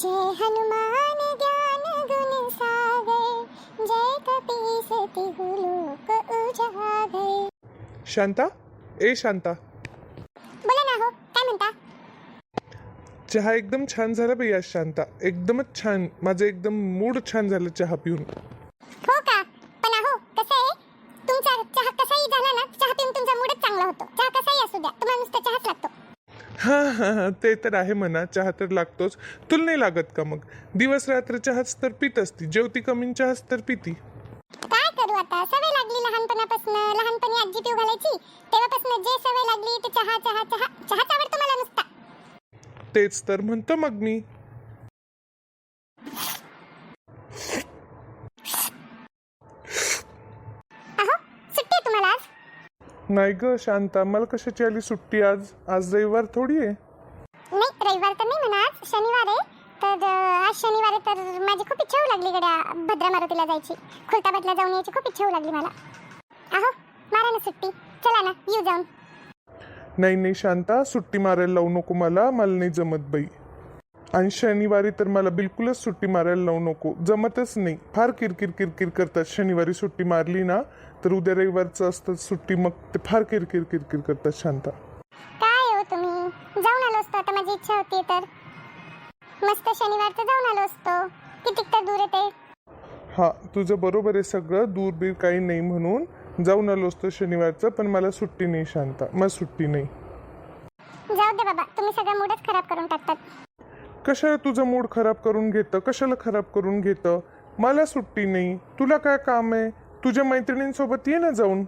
जय हनुमान ज्ञान गुण सागर जय कपीस तिहु लोक उजागर। शांता? ए शांता. बोला ना हो काय म्हणता? चहा एकदम छान झाला बाई आज शांता. एकदमच छान माझं एकदम मूड छान झालं चहा पिऊन. हा हा हा ते तर आहे म्हणा चहा तर लागतोच. तुला नाही लागत का मग? दिवस रात्र चहाच तर पित असती. जेवती कमी चहाच तर पिती. काय करू आता? सवय लागली लहानपणापासून. लहानपणी आजी पिऊ घालायची. तेव्हापासून जे सवय लागली ते चहा चहा चहा चहाच आवडतो मला नुसता. तेच तर म्हणतो मग मी अहो सुट्टी आहे तुम्हाला आज नाही ग शांता. मला कशाची आली सुट्टी आज? आज रविवार थोडी आहे. नाही रविवार तर नाही म्हणा आज शनिवार आहे. तर आज शनिवार आहे तर माझी खूप इच्छा होऊ लागली गड्या भद्रा मारुतीला जायची. खुलताबादला जाऊन यायची खूप इच्छा होऊ लागली मला. अहो मारा ना सुट्टी. चला ना येऊ जाऊन. नाही नाही शांता. सुट्टी मारायला लावू नको मला. मला नाही जमत बाई. आणि शनिवारी तर मला बिलकुलच सुट्टी मारायला लावू नको. जमतच नाही. फार किरकिर किरकिर करतात. शनिवारी सुट्टी मारली ना तर उद्या रविवारचं असतं सुट्टी मग ते फार किरकिर किरकिर करतात शांता. काय हो तुम्ही? जाऊन आलो असतो आता माझी इच्छा होती तर. मस्त शनिवारचं जाऊन आलो असतो. कितीक तर दूर येते. हा तुझं बरोबर आहे सगळं दूर बीर काही नाही म्हणून जाऊन आलो असतो शनिवारचं पण मला सुट्टी नाही शांता मला सुट्टी नाही. जाऊ दे बाबा तुम्ही सगळं मूडच खराब करून टाकतात. कशाला तुझं मूड खराब करून घेतं? कशाला खराब करून घेतं? मला सुट्टी नाही. तुला काय काम आहे? तुझ्या मैत्रिणींसोबत ये ना जाऊन.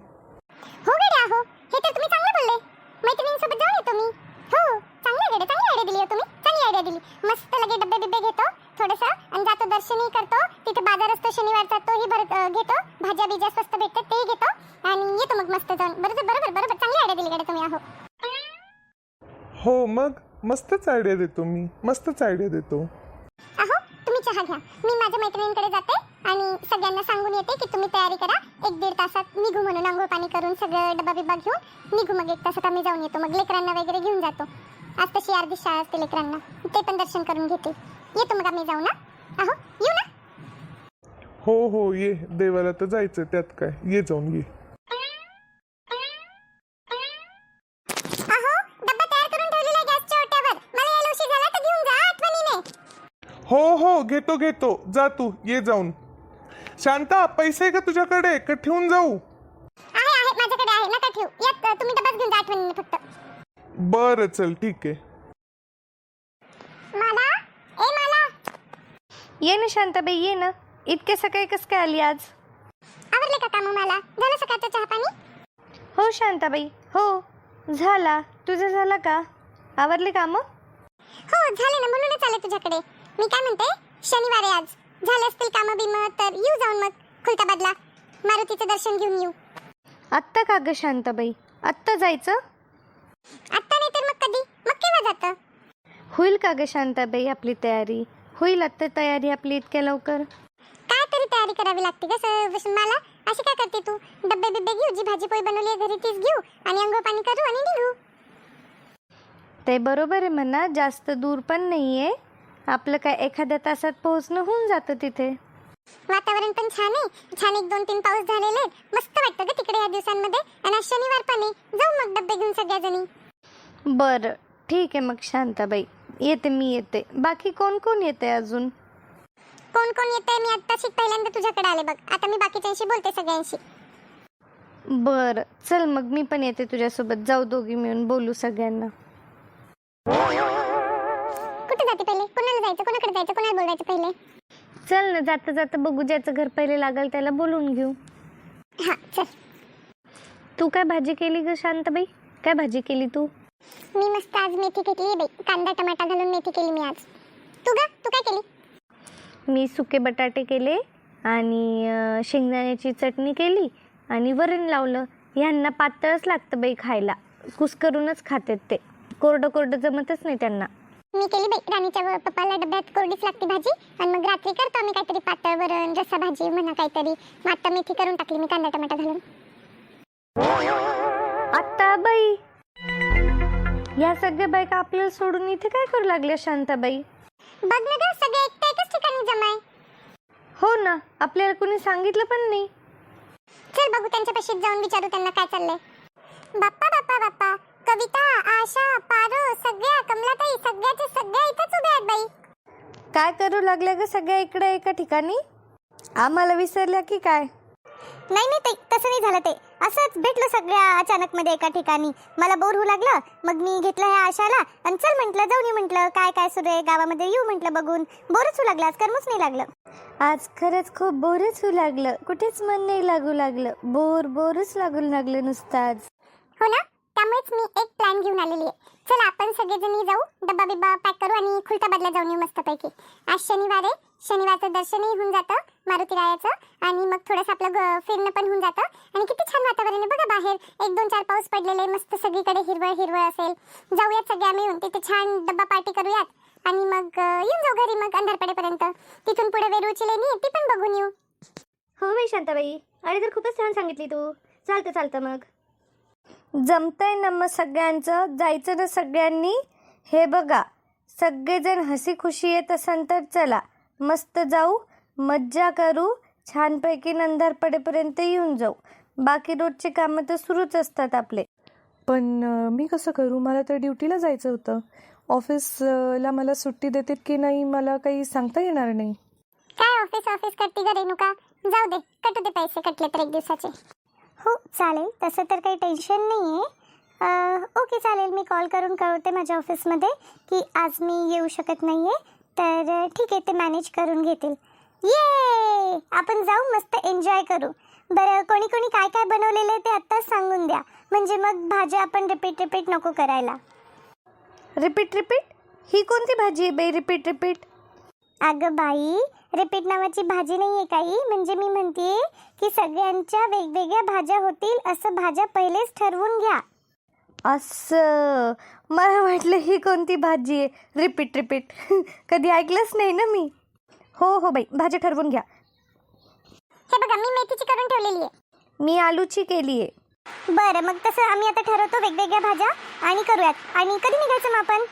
हो गड्या हो. हे तर तुम्ही चांगलं बोलले. मैत्रिणींसोबत जाऊन येतो मी. हो चांगली आयडिया चांगली आयडिया दिली हो तुम्ही. चांगली आयडिया दिली. मस्त लगे डब्बे बिब्बे घेतो थोडंसं. आणि जातो दर्शनही करतो. तिथे बाजार असतो शनिवारचा तोही भरत अं, घेतो. भाज्या बिज्या स्वस्त भेटतात तेही घेतो. आणि येतो मग मस्त जाऊन. बरोबर बरोबर बरोबर. चांगली आयडिया दिली गड्या तुम्ही अहो हो मग मस्तच आयडिया देतो मी. मस्तच आयडिया देतो. अहो तुम्ही चहा घ्या. मी माझ्या मैत्रिणींकडे जाते. आणि सगळ्यांना सांगून येते की तुम्ही तयारी करा. एक दीड तासात निघू म्हणून आंघोळ पाणी करून सगळं डबा बिब्बा घेऊन निघू मग एक तासात आम्ही जाऊन येतो. मग लेकरांना वगैरे घेऊन जातो. आज तशी अर्धी शाळा असते लेकरांना. ते पण दर्शन करून घेते. येतो मग आम्ही जाऊ ना अहो येऊ ना? हो हो ये. देवाला तर जायचं त्यात काय. ये जाऊन ये. हो हो घेतो घेतो. जा तू. ये जाऊन. शांता पैसे आहे का तुझ्याकडे का ठेवून जाऊ. आहे आहे माझ्याकडे आहे नका ठेवू. यात अं, तुम्ही डब्बाच घेऊन जा आठवणीने फक्त. बरं चल ठीक आहे. मला? ए मला? ये ना शांताबाई ये ना. इतके सकाळी कसं काय आली आज? आवरले का काम मला? झालं सकाळचं चहा पाणी? हो शांताबाई हो. झाला. तुझं झाला का? आवरले कामं? हो झाले ना म्हणूनच आले तुझ्याकडे. मी काय म्हणते? शनिवार आहे आज. झाले असतील कामं बिम तर येऊ जाऊन मग खुलताबादला मारुतीचं दर्शन घेऊन येऊ. आत्ता का ग शांताबाई? आत्ता जायचं? आत्ता नाही तर मग कधी? मग केव्हा जातं? होईल का ग शांताबाई आपली तयारी? होईल आत्ता तयारी आपली इतक्या लवकर? काय तरी तयारी करावी लागते कसं मला? अशी काय करते तू? डब्बे बिब्बे घेऊ जी भाजी पोळी बनवली आहे घरी तीच घेऊ आणि अंघोळ पाणी करू आणि निघू. ते बरोबर आहे म्हणा जास्त दूर पण नाही आहे आपलं काय एखाद्या तासात पोहोचणं होऊन जातं तिथे. वातावरण पण छान आहे. छान एक दोन तीन पाऊस झालेले आहेत. मस्त वाटतं ग तिकडे या दिवसांमध्ये. आणि आज शनिवार पण आहे. जाऊ मग डब्बे घेऊन सगळ्याजणी. बरं. ठीक आहे मग शांताबाई. येते मी येते. बाकी कोण कोण येते अजून? कोण कोण येतंय मी आत्ताशी पहिल्यांदा तुझ्याकडे आले बघ. आता मी बाकीच्यांशी बोलते सगळ्यांशी. बरं. चल मग मी पण येते तुझ्यासोबत. जाऊ दोघी मिळून बोलू सगळ्यांना. जाते पहिले? कोणाला जायचं? कोणाकडे जायचं? कोणाला बोलायचं पहिले? चल ना जाता जाता बघू ज्याचं घर पहिले लागेल त्याला बोलून घेऊ. हा चल. तू काय भाजी केली ग शांताबाई? काय भाजी केली तू? मी मस्त आज मेथी घेतली बाई कांदा टमाटा घालून मेथी केली मी आज. तू ग? तू काय केली? मी सुके बटाटे केले आणि अं, शेंगदाण्याची चटणी केली आणि वरण लावलं. ह्यांना पातळच लागतं बाई खायला. कुस करूनच खातात ते. कोरडं कोरडं जमतच नाही त्यांना. मी केली बाई. राणीच्या पप्पाला डब्यात कोरडीच लागते भाजी. आणि मग रात्री करतो आम्ही काहीतरी पातळ वरण रस्सा भाजी म्हणा काहीतरी. मग आता मेथी करून टाकली मी कांदा टमाटा घालून. आत्ता बाई या सगळ्या बायका आपल्याला सोडून इथे काय करू लागल्या शांताबाई? बघ ना ग सगळे एकट्या एकच ठिकाणी जमाय. हो ना आपल्याला कोणी सांगितलं पण नाही. चल बघू त्यांच्या पाशीच जाऊन विचारू त्यांना काय चाललंय. बाप्पा बाप्पा बाप्पा. कविता आशा पारो सगळ्या कमलाताई सगळ्याच्या सगळ्या इथंच उभ्या आहेत बाई. काय करू लागल्या ग सगळ्या इकडे एका ठिकाणी? आम्हाला विसरल्या की काय? नाही नाही ते तसं नाही झालं ते असंच भेटलं सगळ्या अचानक मध्ये एका ठिकाणी. मला बोर होऊ लागलं मग मी घेतलं ह्या आशाला आणि चल म्हटलं जाऊन ये म्हटलं काय काय सुरू आहे? गावामध्ये येऊ म्हटलं बघून. बोरच होऊ लागलं आज करमूच नाही लागलं. आज खरंच खूप बोरच होऊ लागलं. कुठेच मन नाही लागू लागलं. बोर बोरच लागू लागलं नुसतं आज. हो ना? त्यामुळेच मी एक प्लॅन घेऊन आलेली आहे. चला आपण सगळेजणी जाऊ डब्बा बिब्बा पॅक करू आणि खुलताबादला जाऊन येऊ मस्तपैकी. आज शनिवार आहे शनिवारचं दर्शनही होऊन जातं मारुती रायाचं. आणि मग थोडंसं आपलं ग- फिरणं पण होऊन जातं. आणि किती छान वातावरण आहे बघा बाहेर. एक दोन चार पाऊस पडलेले मस्त सगळीकडे हिरवळ हिरवळ असेल. जाऊयात सगळे आम्ही येऊन तिथे छान डब्बा पार्टी करूयात. आणि मग येऊन जाऊ घरी मग अंधार पडेपर्यंत तिथून पुढे वेरूळची लेणी आहे, ती पण बघून येऊ. हो बाई शांताबाई. अरे तर खूपच छान सांगितली तू. चालतं चालतं मग. जमतंय ना मग सगळ्यांचं? जायचं ना सगळ्यांनी? हे बघा सगळेजण हसी खुशी येत असाल तर चला मस्त जाऊ मज्जा करू छानपैकी नंदार पडेपर्यंत येऊन जाऊ. बाकी रोजचे कामं तर सुरूच असतात आपले. पण अ, मी कसं करू? मला तर ड्युटीला जायचं होतं. ऑफिसला मला सुट्टी देतात की नाही मला काही सांगता येणार नाही. काय ऑफिस ऑफिस करते ग रेणुका जाऊ दे कटू दे पैसे कटले तर एक दिवसाचे. हो चालेल. तसं तर काही टेन्शन नाही आहे ओके चालेल. मी कॉल करून कळवते माझ्या ऑफिसमध्ये की आज मी येऊ शकत नाही आहे तर ठीक आहे ते मॅनेज करून घेतील. ये आपण जाऊ मस्त एन्जॉय करू. बरं कोणी कोणी काय काय बनवलेलं आहे ते आत्ताच सांगून द्या. म्हणजे मग भाज्या आपण रिपीट रिपीट नको करायला. रिपीट रिपीट ही कोणती भाजी आहे बाई? रिपीट रिपीट अगं बाई रिपीट नावाची भाजी नाही आहे काही. म्हणजे मी म्हणते की सगळ्यांच्या वेगवेगळ्या भाज्या होतील असं भाज्या पहिलेच ठरवून घ्या. असं. मला वाटलं ही कोणती भाजी आहे. Repeat repeat. कधी ऐकलंच नाही ना मी. हो हो बाई. भाजी ठरवून घ्या. हे बघा मी मेथीची करून ठेवलेली आहे. मी आलूची केली आहे. बरं मग तसं आम्ही आता ठरवतो वेगवेगळ्या भाज्या आणि करूयात. आणि कधी निघायचं मग आपण?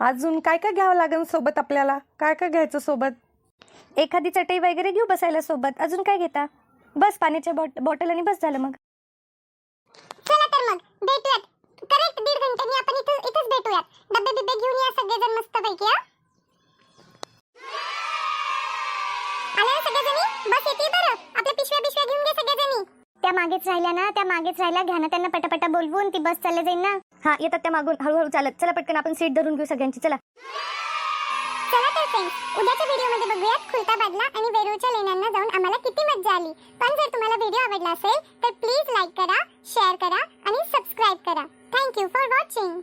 अजून काय काय घ्यावं लागेल सोबत आपल्याला? काय काय घ्यायचं सोबत? एखादी चटई वगैरे घेऊ बसायला सोबत. अजून काय घेता? बस पाण्याच्या बॉट बॉटल आणि बस झालं मग. चला तर मग भेटूयात. करेक्ट दीड घंट्यानी आपण इथं इथंच भेटूयात. डबे बिबे घेऊन या सगळेजण मस्त पैकी हा? आले ना सगळेजणी? बस येते बरं. आपल्या पिशव्या पिशव्या घेऊन घ्या सगळेजणी. त्या मागेच राहिल्या ना त्या मागेच राहिल्या. घ्या ना त्यांना पटापटा बोलवून ती बस चालले जाईल ना. हा येतात त्या मागून. हळूहळू चालत. चला पटकन आपण सीट धरून घेऊ सगळ्यांची. चला. फ्रेंड्स उद्याच्या व्हिडिओमध्ये बघूयात खुलताबादला आणि वेरूळच्या लेण्यांना जाऊन आम्हाला किती मजा आली. पण जर तुम्हाला व्हिडिओ आवडला असेल तर प्लीज लाईक करा शेअर करा आणि सबस्क्राईब करा. Thank you for watching